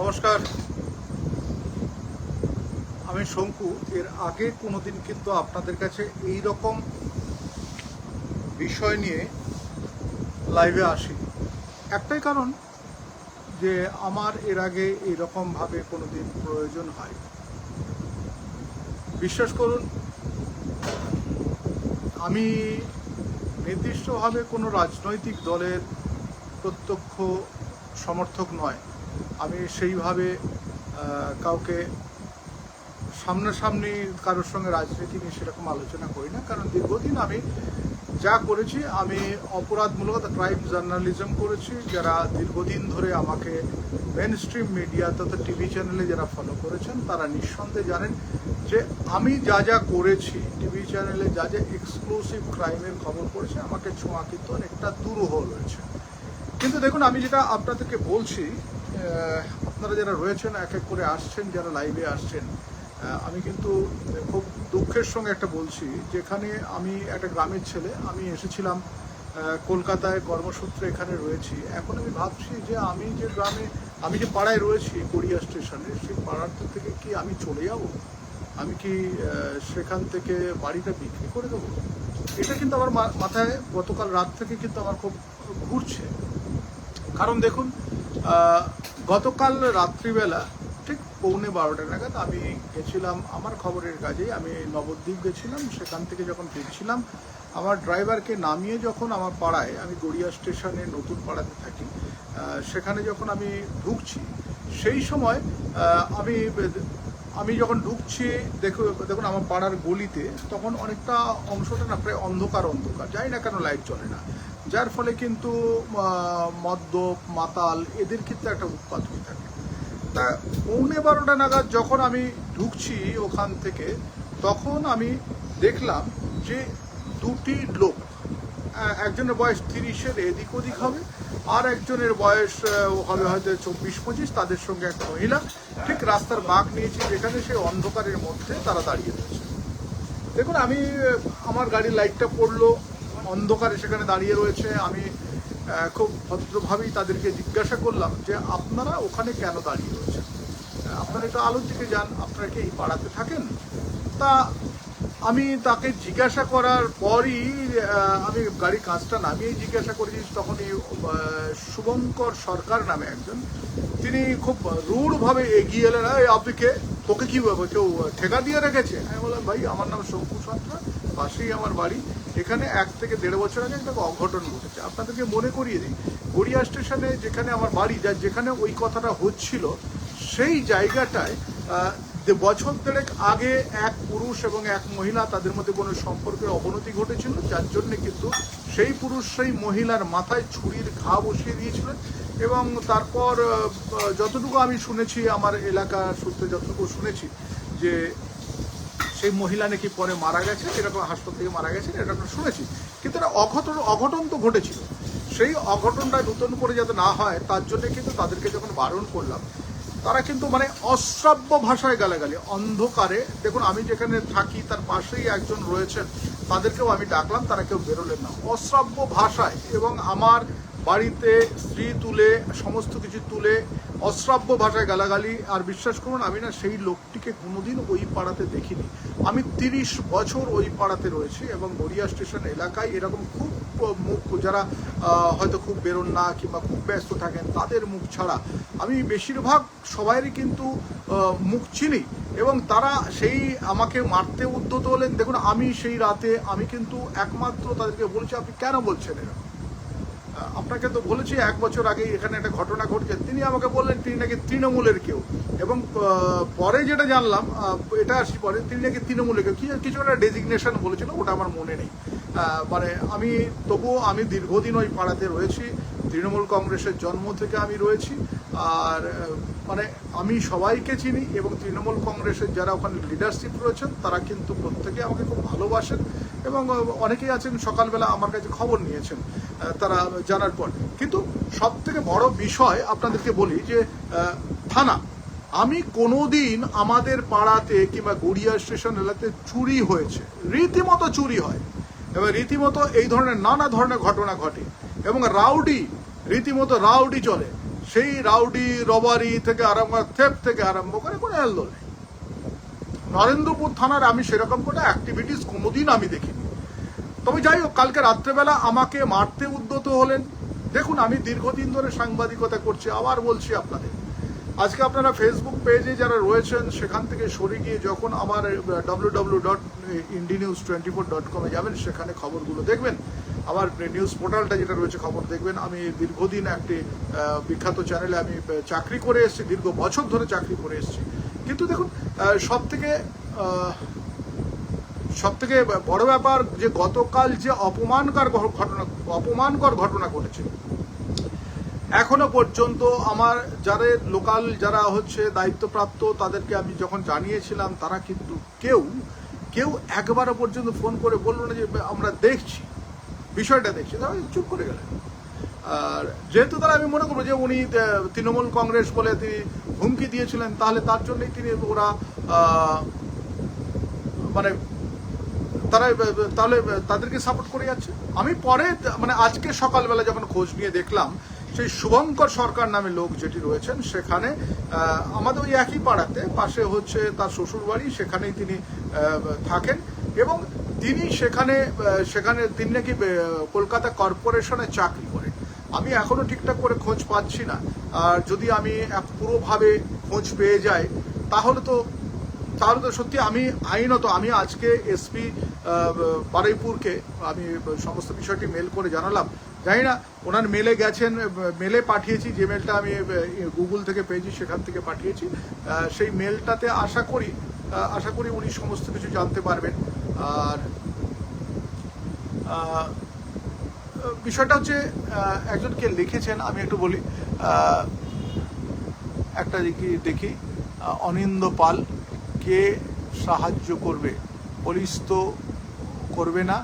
নমস্কার। আমি শঙ্কু। এর আগে কোনোদিন কিন্তু আপনাদের কাছে এই রকম বিষয় নিয়ে লাইভে আসি একটাই কারণ যে আমার এর আগে এইরকমভাবে কোনোদিন প্রয়োজন হয়। বিশ্বাস করুন, আমি নির্দিষ্টভাবে কোনো রাজনৈতিক দলের প্রত্যক্ষ সমর্থক নয়। আমি সেইভাবে কাউকে সামনাসামনি কারোর সঙ্গে রাজনীতি নিয়ে সেরকম আলোচনা করি না। কারণ দীর্ঘদিন আমি যা করেছি, আমি অপরাধমূলক ক্রাইম জার্নালিজম করেছি। যারা দীর্ঘদিন ধরে আমাকে মেন স্ট্রিম মিডিয়া তথা টিভি চ্যানেলে যারা ফলো করেছেন, তারা নিঃসন্দেহে জানেন যে আমি যা যা করেছি টিভি চ্যানেলে যা যা এক্সক্লুসিভ ক্রাইমের খবর করেছে আমাকে ছোঁয়া কিন্তু অনেকটা দূরহ রয়েছে। কিন্তু দেখুন, আমি যেটা আপনাদেরকে বলছি আপনারা যারা রয়েছেন, এক এক করে আসছেন, যারা লাইভে আসছেন আমি কিন্তু খুব দুঃখের সঙ্গে একটা বলছি, যেখানে আমি একটা গ্রামের ছেলে, আমি এসেছিলাম কলকাতায় কর্মসূত্রে এখানে রয়েছি। এখন আমি ভাবছি যে আমি যে গ্রামে, আমি যে পাড়ায় রয়েছি, গড়িয়া স্টেশনে, সেই পাড়ার থেকে কি আমি চলে যাব? আমি কি সেখান থেকে বাড়িটা বিক্রি করে দেবো? এটা কিন্তু আমার মাথায় গতকাল রাত থেকে কিন্তু আমার খুব ঘুরছে। কারণ দেখুন গতকাল রাত্রিবেলা ঠিক পৌনে বারোটা নাগাদ আমি গেছিলাম, আমার খবরের কাজে আমি নবদ্বীপ গেছিলাম, সেখান থেকে যখন ফিরছিলাম, আমার ড্রাইভারকে নামিয়ে যখন আমার পাড়ায়, আমি গড়িয়া স্টেশনে নতুন পাড়াতে থাকি সেখানে যখন আমি ঢুকছি, সেই সময় আমি আমি যখন ঢুকছি, দেখো, দেখুন আমার পাড়ার গলিতে তখন অনেকটা অংশটা না প্রায় অন্ধকার অন্ধকার যাই না কেন লাইট চলে না। যার ফলে কিন্তু মদ্যপ, মাতাল এদের ক্ষেত্রে একটা উৎপাত হয়ে থাকে। তা পৌনে বারোটা নাগাদ যখন আমি ঢুকছি ওখান থেকে, তখন আমি দেখলাম যে দুটি লোক একজনের বয়স তিরিশের, এদিক ওদিক হবে, আর একজনের বয়স হবে হয়তো চব্বিশ, পঁচিশ, তাদের সঙ্গে একটা মহিলা। ঠিক রাস্তার বাঁক নিয়েছি যেখানে সে অন্ধকারের মধ্যে তারা দাঁড়িয়ে রয়েছে। দেখুন, আমি আমার গাড়ির লাইটটা পড়ল অন্ধকারে সেখানে দাঁড়িয়ে রয়েছে। আমি খুব ভদ্রভাবেই তাদেরকে জিজ্ঞাসা করলাম যে আপনারা ওখানে কেন দাঁড়িয়ে রয়েছেন? আপনারা একটু আলোর দিকে যান আপনারা কি এই পাড়াতে থাকেন? তা আমি তাকে জিজ্ঞাসা করার পরই আমি গাড়ির কাজটা নামিয়ে জিজ্ঞাসা করেছি তখন এই শুভঙ্কর সরকার নামে একজন তিনি খুব রূঢ়ভাবে এগিয়ে এলেন "এই, আপনি কে? তোকে কী? কেউ ঠেকা দিয়ে রেখেছে? আমি বললাম ভাই আমার নাম শঙ্কু সন্ত্রা পাশেই আমার বাড়ি। এখানে এক থেকে দেড় বছর আগে একটা অঘটন ঘটেছে। আপনাদেরকে মনে করিয়ে দিই, গড়িয়া স্টেশনে যেখানে আমার বাড়ি যা যেখানে ওই কথাটা হচ্ছিল, সেই জায়গাটায় বছর দেড়েক আগে এক পুরুষ এবং এক মহিলা তাদের মধ্যে কোনো সম্পর্কের অবনতি ঘটেছিল, যার জন্যে কিন্তু সেই পুরুষ সেই মহিলার মাথায় ছুরির ঘা বসিয়ে দিয়েছিলেন এবং তারপর যতটুকু আমি শুনেছি, আমার এলাকা সূত্রে যতটুকু শুনেছি, যে সেই মহিলা নাকি পরে মারা গেছে এরকম হাসপাতাল থেকে মারা গেছে এরকম শুনেছি। কিন্তু এটা অঘটন অঘটন তো ঘটেছিল। সেই অঘটনটা নতুন করে যাতে না হয়, তার জন্য কিন্তু তাদেরকে যখন বারণ করলাম, তারা কিন্তু মানে অশ্রাব্য ভাষায় গালাগালি, অন্ধকারে। দেখুন, আমি যেখানে থাকি, তার পাশেই একজন রয়েছেন, তাদেরকেও আমি ডাকলাম, তারা কেউ বেরোলেন না। অশ্রাব্য ভাষায় এবং আমার বাড়িতে স্ত্রী তুলে, সমস্ত কিছু তুলে অশ্রাব্য ভাষায় গালাগালি, আর বিশ্বাস করুন, আমি না সেই লোকটিকে কোনোদিন ওই পাড়াতে দেখিনি। আমি তিরিশ বছর ওই পাড়াতে রয়েছি এবং গড়িয়া স্টেশন এলাকায় এরকম খুব মুখ, যারা হয়তো খুব বেরোন না কিংবা খুব ব্যস্ত থাকেন, তাদের মুখ ছাড়া আমি বেশিরভাগ সবাইরই কিন্তু মুখ চিনি। এবং তারা সেই আমাকে মারতে উদ্যত হলেন। দেখুন, আমি সেই রাতে আমি কিন্তু একমাত্র তাদেরকে বলছি, আপনি কেন বলছেন এরকম? আপনাকে তো বলেছি, এক বছর আগে এখানে একটা ঘটনা ঘটছে। তিনি আমাকে বললেন, তিনি নাকি তৃণমূলের কেউ। এবং পরে যেটা জানলাম এটা আসছি পরে, তিনি নাকি তৃণমূলের কেউ। কিছু একটা ডেজিগনেশন বলেছিল, ওটা আমার মনে নেই। মানে আমি, তবুও আমি দীর্ঘদিন ওই পাড়াতে রয়েছি। তৃণমূল কংগ্রেসের জন্ম থেকে আমি রয়েছি। আর মানে আমি সবাইকে চিনি এবং তৃণমূল কংগ্রেসের যারা ওখানে লিডারশিপ রয়েছেন, তারা কিন্তু প্রত্যেকে আমাকে খুব ভালোবাসেন। এবং অনেকেই আছেন, সকালবেলা আমার কাছে খবর নিয়েছেন। তারা জানার পর। কিন্তু সব থেকে বড় বিষয় আপনাদেরকে বলি যে থানা, আমি কোনোদিন আমাদের পাড়াতে কিংবা গড়িয়া স্টেশন এলাকাতে চুরি হয়েছে। রীতিমতো চুরি হয়। এবং রীতিমতো এই ধরনের নানা ধরনের ঘটনা ঘটে। এবং রাউডি, রীতিমতো রাউডি চলে। সেই রাউডি, রবারি থেকে আরম্ভ করে থেপ থেকে আরম্ভ করে কোনো হেলদোল নেই। নরেন্দ্রপুর থানার আমি সেরকম কোনো অ্যাক্টিভিটিস কোনোদিন আমি দেখিনি। তবে যাই হোক, কালকে রাত্রেবেলা আমাকে মারতে উদ্যত হলেন। দেখুন, আমি দীর্ঘদিন ধরে সাংবাদিকতা করছি, আবার বলছি আপনাদের। আজকে আপনারা ফেসবুক পেজে যারা রয়েছেন, সেখান থেকে সরে গিয়ে যখন আমার W W dot Indi news twenty four dot কমে যাবেন, সেখানে খবরগুলো দেখবেন। আমার নিউজ পোর্টালটা যেটা রয়েছে, খবর দেখবেন। আমি দীর্ঘদিন একটি বিখ্যাত চ্যানেলে আমি চাকরি করে এসেছি, দীর্ঘ বছর ধরে চাকরি করে এসেছি। কিন্তু দেখুন সব থেকে সব থেকে বড় ব্যাপার যে গতকাল যে অপমানকার ঘটনা, অপমানকর ঘটনা ঘটেছে, এখনও পর্যন্ত আমার যারা লোকাল যারা হচ্ছে দায়িত্বপ্রাপ্ত তাদেরকে আমি যখন জানিয়েছিলাম, তারা কিন্তু কেউ কেউ একবারও পর্যন্ত ফোন করে বলল না যে আমরা দেখছি। বিষয়টা দেখছি, তারা চুপ করে গেলেন। আর যেহেতু তারা আমি মনে করব যে উনি তৃণমূল কংগ্রেস বলে তিনি হুমকি দিয়েছিলেন, তাহলে তার জন্যই তিনি ওরা মানে তারা তাহলে তাদেরকে সাপোর্ট করে যাচ্ছে। আমি পরে মানে আজকে সকালবেলা যখন খোঁজ নিয়ে দেখলাম, সেই শুভঙ্কর সরকার নামে লোক যেটি রয়েছেন, সেখানে আমাদের ওই একই পাড়াতে, পাশে হচ্ছে তার শ্বশুর বাড়ি সেখানেই তিনি থাকেন। এবং তিনি সেখানে সেখানে তিনি নাকি কলকাতা কর্পোরেশনে চাকরি করেন। আমি এখনও ঠিকঠাক করে খোঁজ পাচ্ছি না। আর যদি আমি পুরোভাবে খোঁজ পেয়ে যাই, তাহলে তো তাহলে তো সত্যি আমি আইনত, আমি আজকে এসপি বারুইপুরকে আমি সমস্ত বিষয়টি মেল করে জানালাম। জানি না, ওনার মেলে গেছেন মেলে পাঠিয়েছি, যে মেলটা আমি গুগল থেকে পেয়েছি, সেখান থেকে পাঠিয়েছি। সেই মেলটাতে আশা করি আশা করি উনি সমস্ত কিছু জানতে পারবেন। আর বিষয়টা হচ্ছে একজনকে লিখেছেন, আমি একটু বলি একটা দেখি অনিন্দ পাল। কে সাহায্য করবে? পুলিশ তো করবে না।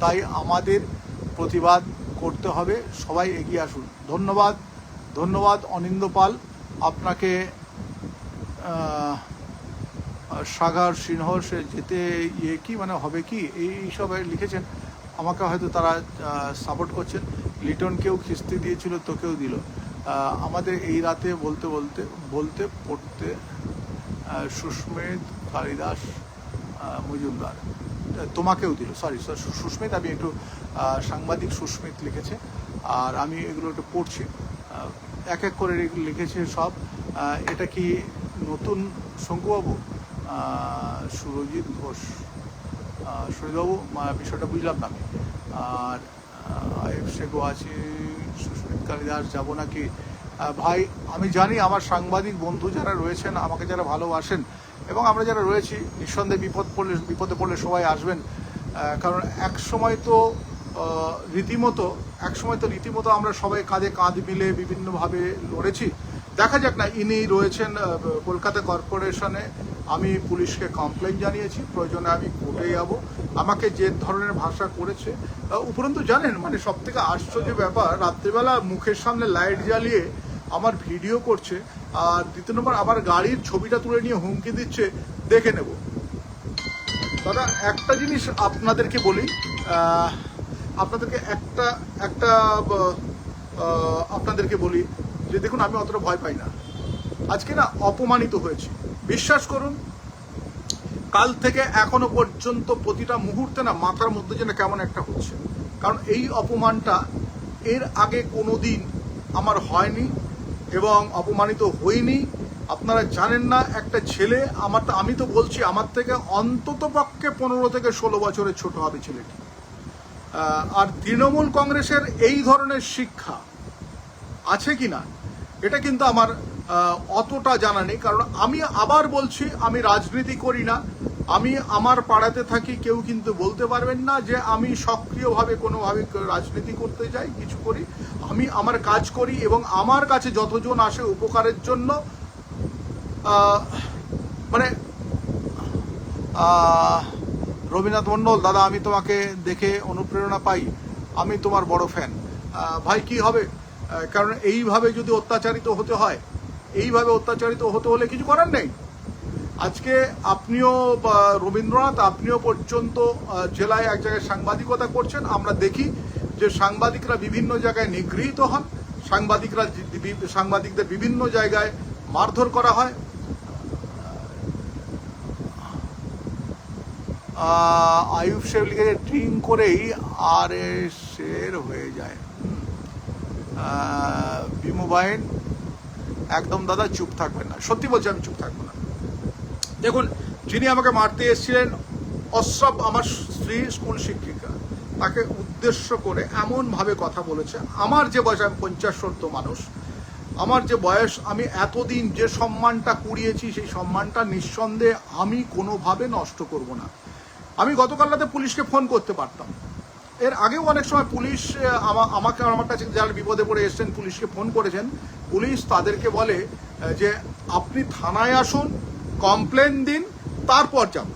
তাই আমাদের প্রতিবাদ করতে হবে। সবাই এগিয়ে আসুন। ধন্যবাদ। ধন্যবাদ অনিন্দ পাল। আপনাকে সাগর সিংহ সে যেতে ইয়ে কি মানে হবে কি? এই সব লিখেছেন। আমাকে হয়তো তারা সাপোর্ট করছেন। লিটনকেও খিস্তি দিয়েছিল, তোকেও দিল। আমাদের এই রাতে বলতে বলতে বলতে, পড়তে সুস্মিত কালিদাস মজুমদার। তোমাকেও দিল সরি সুস্মিত আমি একটু সাংবাদিক সুস্মিত লিখেছে আর আমি এগুলো একটু পড়ছি। এক এক করে লিখেছে সব। এটা কি নতুন শঙ্কুবাবু? সুরজিৎ ঘোষ। আহ, সুরজিৎবাবু বিষয়টা বুঝলাম না আমি। আর সেগো আছি সুস্মিত কালিদাস যাব নাকি? ভাই, আমি জানি আমার সাংবাদিক বন্ধু যারা রয়েছেন, আমাকে যারা ভালোবাসেন, এবং আমরা যারা রয়েছি, নিঃসন্দেহে বিপদ পড়লে, বিপদে পড়লে সবাই আসবেন। কারণ এক সময় তো রীতিমতো এক সময় তো রীতিমতো আমরা সবাই কাঁধে কাঁধ মিলে বিভিন্নভাবে লড়েছি। দেখা যাক না, ইনি রয়েছেন কলকাতা কর্পোরেশনে। আমি পুলিশকে কমপ্লেন জানিয়েছি, প্রয়োজনে আমি কোর্টে যাব। আমাকে যে ধরনের ভাষা করেছে উপরন্তু জানেন মানে সব থেকে আশ্চর্য ব্যাপার, রাত্রিবেলা মুখের সামনে লাইট জ্বালিয়ে আমার ভিডিও করছে, আর দ্বিতীয় নম্বর আমার গাড়ির ছবিটা তুলে নিয়ে হুমকি দিচ্ছে, দেখে নেব। দাদা, একটা জিনিস আপনাদেরকে বলি আপনাদেরকে একটা একটা আপনাদেরকে বলি, যে দেখুন, আমি অতটা ভয় পাই না। আজকে না অপমানিত হয়েছি। বিশ্বাস করুন, কাল থেকে এখনও পর্যন্ত প্রতিটা মুহূর্তে না মাথার মধ্যে যেন কেমন একটা হচ্ছে। কারণ এই অপমানটা এর আগে কোনো দিন আমার হয়নি এবং অপমানিত হইনি। আপনারা জানেন না, একটা ছেলে, আমার আমি তো বলছি, আমার থেকে অন্তত পক্ষে পনেরো থেকে ষোলো বছরের ছোট হবে ছেলেটি। আর তৃণমূল কংগ্রেসের এই ধরনের শিক্ষা আছে কি না, এটা কিন্তু আমার অতটা জানা নেই। কারণ আমি আবার বলছি, আমি রাজনীতি করি না। আমি আমার পাড়াতে থাকি, কেউ কিন্তু বলতে পারবেন না যে আমি সক্রিয়ভাবে কোনোভাবে রাজনীতি করতে যাই, কিছু করি। আমি আমার কাজ করি এবং আমার কাছে যতজন আসে উপকারের জন্য মানে রবীন্দ্রনাথ মণ্ডল দাদা, আমি তোমাকে দেখে অনুপ্রেরণা পাই। আমি তোমার বড় ফ্যান ভাই, কি হবে? কারণ এইভাবে যদি অত্যাচারিত হতে হয়, এইভাবে অত্যাচারিত হতে হলে কিছু করার নেই। আজকে আপনিও রবীন্দ্রনাথ, আপনিও পর্যন্ত জেলায় এক জায়গায় সাংবাদিকতা করছেন, আমরা দেখি। যে সাংবাদিকরা বিভিন্ন জায়গায় নিগৃহীত হন, সাংবাদিকরা সাংবাদিকদের বিভিন্ন জায়গায় মারধর করা হয়। আয়ুব লিখেছে ড্রিঙ্ক করেই আর শের হয়ে যায়। বিমুবাইন একদম দাদা চুপ থাকবেন না। সত্যি বলছি, আমি চুপ থাকব না। দেখুন, যিনি আমাকে মারতে এসেছিলেন, অশ্রব আমার স্ত্রী, স্কুল শিক্ষিকা, তাকে উদ্দেশ্য করে এমনভাবে কথা বলেছে, আমার যে বয়স, আমি পঞ্চাশ সত্তর মানুষ। আমার যে বয়স, আমি এতদিন যে সম্মানটা কুড়িয়েছি, সেই সম্মানটা নিঃসন্দেহে আমি কোনোভাবে নষ্ট করব না। আমি গতকাল রাতে পুলিশকে ফোন করতে পারতাম। এর আগেও অনেক সময় পুলিশ আমা- আমাকে আমার কাছে যারা বিপদে পড়ে এসেছেন, পুলিশকে ফোন করেছেন। পুলিশ তাদেরকে বলে যে আপনি থানায় আসুন, কমপ্লেন দিন, তারপর যান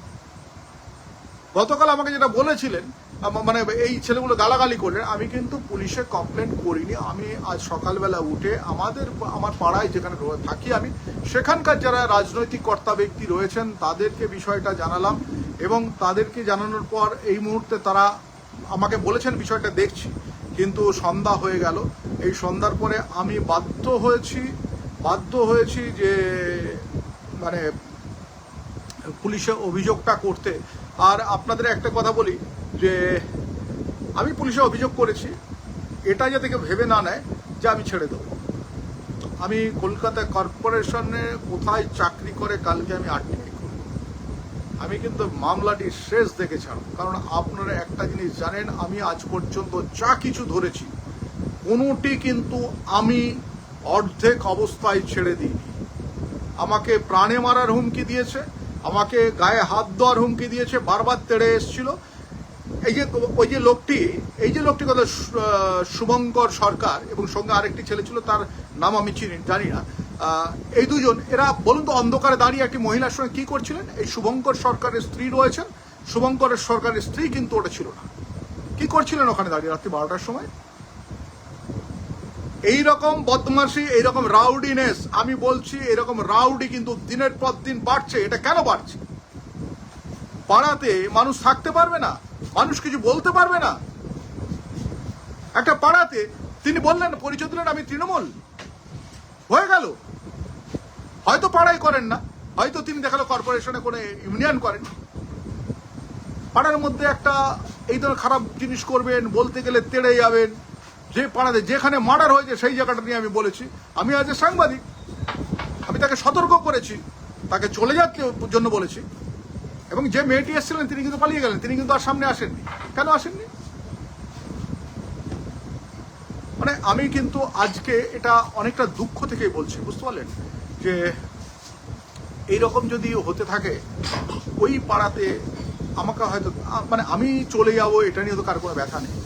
গতকাল আমাকে যেটা বলেছিলেন মানে এই ছেলেগুলো গালাগালি করলেন। আমি কিন্তু পুলিশে কমপ্লেন করিনি। আমি আজ সকালবেলা উঠে আমাদের, আমার পাড়ায় যেখানে থাকি আমি, সেখানকার যারা রাজনৈতিক কর্তা ব্যক্তি রয়েছেন, তাদেরকে বিষয়টা জানালাম এবং তাদেরকে জানানোর পর এই মুহূর্তে তারা আমাকে বলেছেন, বিষয়টা দেখছি। কিন্তু সন্ধ্যা হয়ে গেল। এই সন্ধ্যার পরে আমি বাধ্য হয়েছি বাধ্য হয়েছি যে মানে পুলিশে অভিযোগটা করতে। আর আপনাদের একটা কথা বলি, যে আমি পুলিশে অভিযোগ করেছি, এটা যাতে কেউ ভেবে না নেয় যে আমি ছেড়ে দেবো। আমি কলকাতা কর্পোরেশনে কোথায় চাকরি করে কালকে আমি আর্টিফাই করব। আমি কিন্তু মামলাটি শেষ দেখে ছাড়ব। কারণ আপনারা একটা জিনিস জানেন, আমি আজ পর্যন্ত যা কিছু ধরেছি, কোনোটি কিন্তু আমি অর্ধেক অবস্থায় ছেড়ে দিইনি। আমাকে প্রাণে মারার হুমকি দিয়েছে আমাকে গায়ে হাত দেওয়ার হুমকি দিয়েছে, বারবার তেড়ে এসছিল। এই যে ওই যে লোকটি, এই যে লোকটি কথা শুভঙ্কর সরকার এবং সঙ্গে আরেকটি ছেলে ছিল, তার নাম আমি চিনি, জানি না। এই দুজন, এরা বলুন তো অন্ধকারে দাঁড়িয়ে একটি মহিলার সঙ্গে কি করছিলেন? এই শুভঙ্কর সরকারের স্ত্রী রয়েছেন। শুভঙ্করের সরকারের স্ত্রী কিন্তু ওটা ছিল না। কি করছিলেন ওখানে দাঁড়িয়ে রাত্রি বারোটার সময়? এই রকম বদমাশি, এইরকম রাউডিনেস আমি বলছি এরকম রাউডি কিন্তু দিনের পর দিন বাড়ছে। এটা কেন বাড়ছে? পাড়াতে মানুষ থাকতে পারবে না? মানুষ কিছু বলতে পারবে না? একটা পাড়াতে তিনি বললেন, পরিচয় দিলেন আমি তৃণমূল। হয়ে গেল। হয়তো পাড়ায় করেন না, হয়তো তিনি দেখাল কর্পোরেশনে কোনো ইউনিয়ন করেন। পাড়ার মধ্যে একটা এই ধরনের খারাপ জিনিস করবেন, বলতে গেলে তেড়ে যাবেন। যে পাড়াতে যেখানে মার্ডার হয়েছে, সেই জায়গাটা নিয়ে আমি বলেছি। আমি আজ সাংবাদিক। আমি তাকে সতর্ক করেছি। তাকে চলে যাচ্ছে জন্য বলেছি। এবং যে মেয়েটি এসেছিলেন, তিনি কিন্তু পালিয়ে গেলেন। তিনি কিন্তু আর সামনে আসেননি। কেন আসেননি? মানে আমি কিন্তু আজকে এটা অনেকটা দুঃখ থেকেই বলছি, বুঝতে পারলেন? যে এইরকম যদি হতে থাকে, ওই পাড়াতে আমাকে হয়তো মানে আমি চলে যাব, এটা নিয়ে তো কার কোনো ব্যথা নেই।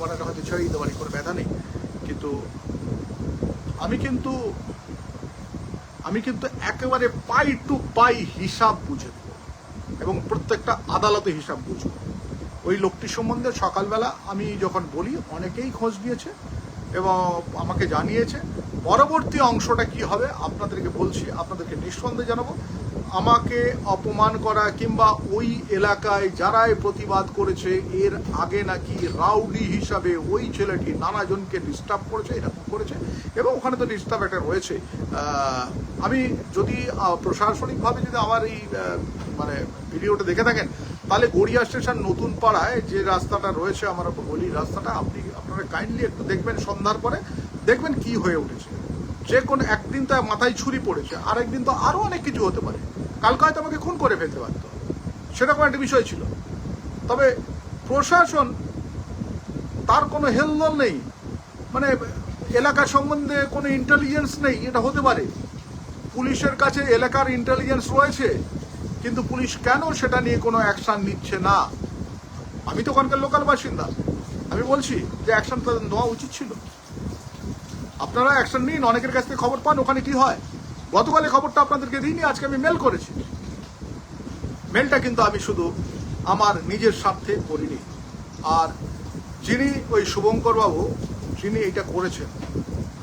পাড়াটা হয়তো ছেড়ে দিতে পারি, কোনো ব্যথা নেই। কিন্তু আমি কিন্তু আমি কিন্তু একেবারে পাই টু পাই হিসাব বুঝে দেবো এবং প্রত্যেকটা আদালতে হিসাব বুঝব। ওই লোকটি সম্বন্ধে সকালবেলা আমি যখন বলি, অনেকেই খোঁজ নিয়েছে এবং আমাকে জানিয়েছে, পরবর্তী অংশটা কি হবে, আপনাদেরকে বলছি, আপনাদেরকে নিঃসন্দেহে জানাব। আমাকে অপমান করা কিংবা ওই এলাকায় যারাই প্রতিবাদ করেছে, এর আগে নাকি রাউডি হিসাবে ওই ছেলেটি নানাজনকে ডিস্টার্ব করেছে, এরকম করেছে এবং ওখানে তো ডিস্টার্ব একটা রয়েছে। আমি যদি প্রশাসনিকভাবে যদি আমার এই মানে ভিডিওটা দেখে থাকেন, তাহলে গড়িয়া স্টেশন নতুন পাড়ায় যে রাস্তাটা রয়েছে, আমার বলি রাস্তাটা, আপনি আপনারা কাইন্ডলি একটু দেখবেন সন্ধ্যার পরে, দেখবেন কি হয়ে উঠেছে। যে কোনো একদিন তো মাথায় ছুরি পড়েছে আর একদিন তো আরও অনেক কিছু হতে পারে। কালকে হয়তো আমাকে খুন করে ফেলতে পারত। সেরকম একটা বিষয় ছিল। তবে প্রশাসন, তার কোনো হেলদোল নেই। মানে এলাকা সম্বন্ধে কোনো ইন্টেলিজেন্স নেই, এটা হতে পারে। পুলিশের কাছে এলাকার ইন্টেলিজেন্স রয়েছে, কিন্তু পুলিশ কেন সেটা নিয়ে কোনো অ্যাকশন নিচ্ছে না? আমি তো ওখানকার লোকাল বাসিন্দা। আমি বলছি যে অ্যাকশন তাদের নেওয়া উচিত ছিল। আপনারা অ্যাকশন নিন, অনেকের কাছ থেকে খবর পান, ওখানে কি হয়? গতকালে খবরটা আপনাদেরকে দিইনি, আজকে আমি মেল করেছি। মেলটা কিন্তু আমি শুধু আমার নিজের স্বার্থে করিনি। আর যিনি ওই শুভঙ্কর বাবু যিনি এটা করেছেন,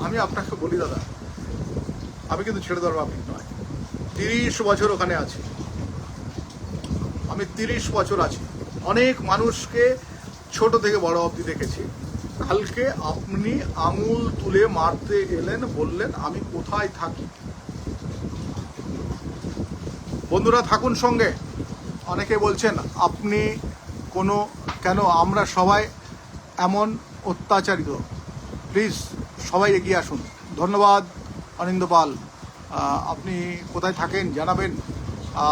আমি আপনাকে বলি, দাদা, আমি কিন্তু ছেড়ে দেওয়ার আপনি নয়। তিরিশ বছর ওখানে আছি। আমি তিরিশ বছর আছি। অনেক মানুষকে ছোট থেকে বড় অবধি দেখেছি। কালকে আপনি আঙুল তুলে মারতে এলেন, বললেন, আমি কোথায় থাকি? বন্ধুরা থাকুন সঙ্গে। অনেকে বলছেন, আপনি কোনো, কেন আমরা সবাই এমন অত্যাচারিত? প্লিজ সবাই এগিয়ে আসুন। ধন্যবাদ অনিন্দ পাল। আপনি কোথায় থাকেন জানাবেন।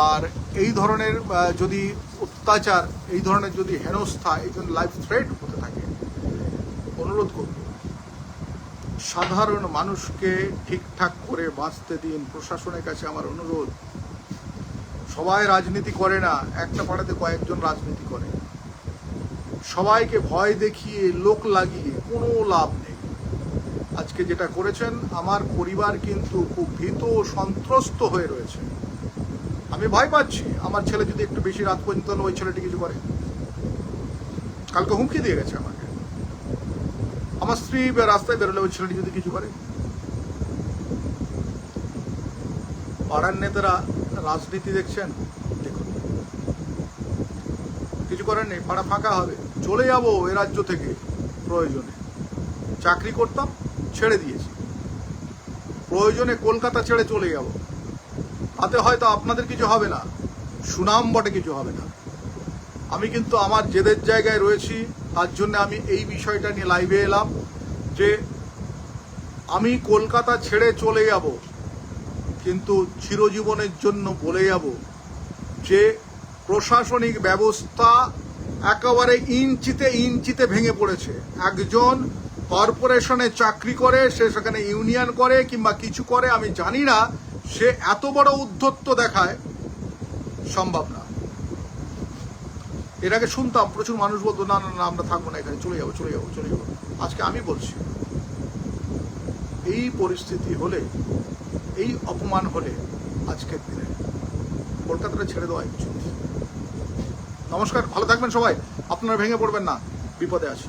আর এই ধরনের যদি অত্যাচার, এই ধরনের যদি হেনস্থা, এই জন্য লাইফ থ্রেট হতে থাকে, অনুরোধ করব, সাধারণ মানুষকে ঠিকঠাক করে বাঁচতে দিন। প্রশাসনের কাছে আমার অনুরোধ সবাই রাজনীতি করে না, একটা পাড়াতে কয়েকজন রাজনীতি করে। সবাইকে ভয় দেখিয়ে, লোক লাগিয়ে কোনো লাভ নেই। আজকে যেটা করেছেন, আমার পরিবার কিন্তু খুব ভীত সন্ত্রস্ত হয়ে রয়েছে। আমি ভয় পাচ্ছি, আমার ছেলে যদি একটু বেশি রাত পর্যন্ত ওই ছেলেটি কিছু করে। কালকে হুমকি দিয়ে গেছে আমাকে। আমার স্ত্রী রাস্তায় বেরোলে ওই ছেলেটি যদি কিছু করে। পাড়ার নেতারা রাজনীতি দেখছেন? দেখুন। কিছু করার নেই, পাড়া ফাঁকা হবে। চলে যাব এ রাজ্য থেকে, প্রয়োজনে। চাকরি করতাম, ছেড়ে দিয়েছি। প্রয়োজনে কলকাতা ছেড়ে চলে যাব। তাতে হয়তো আপনাদের কিছু হবে না, সুনাম বটে কিছু হবে না। আমি কিন্তু আমার জেদের জায়গায় রয়েছি, তার জন্য আমি এই বিষয়টা নিয়ে লাইভে এলাম যে আমি কলকাতা ছেড়ে চলে যাব। কিন্তু চিরজীবনের জন্য বলে যাব যে প্রশাসনিক ব্যবস্থা একেবারে ইঞ্চিতে ইঞ্চিতে ভেঙে পড়েছে। একজন কর্পোরেশনে চাকরি করে, সে সেখানে ইউনিয়ন করে কিংবা কিছু করে, আমি জানি না, সে এত বড় উদ্ধত্ত দেখায়, সম্ভব না। এর আগে শুনতাম, প্রচুর মানুষ বলতো, না না না, আমরা থাকব না এখানে, চলে যাব চলে যাব চলে যাব। আজকে আমি বলছি, এই পরিস্থিতি হলে এই অপমান হলে আজকের দিনে। কলকাতাটা ছেড়ে দেওয়া উচিত নমস্কার, ভালো থাকবেন সবাই। আপনারা ভেঙে পড়বেন না। বিপদে আছি।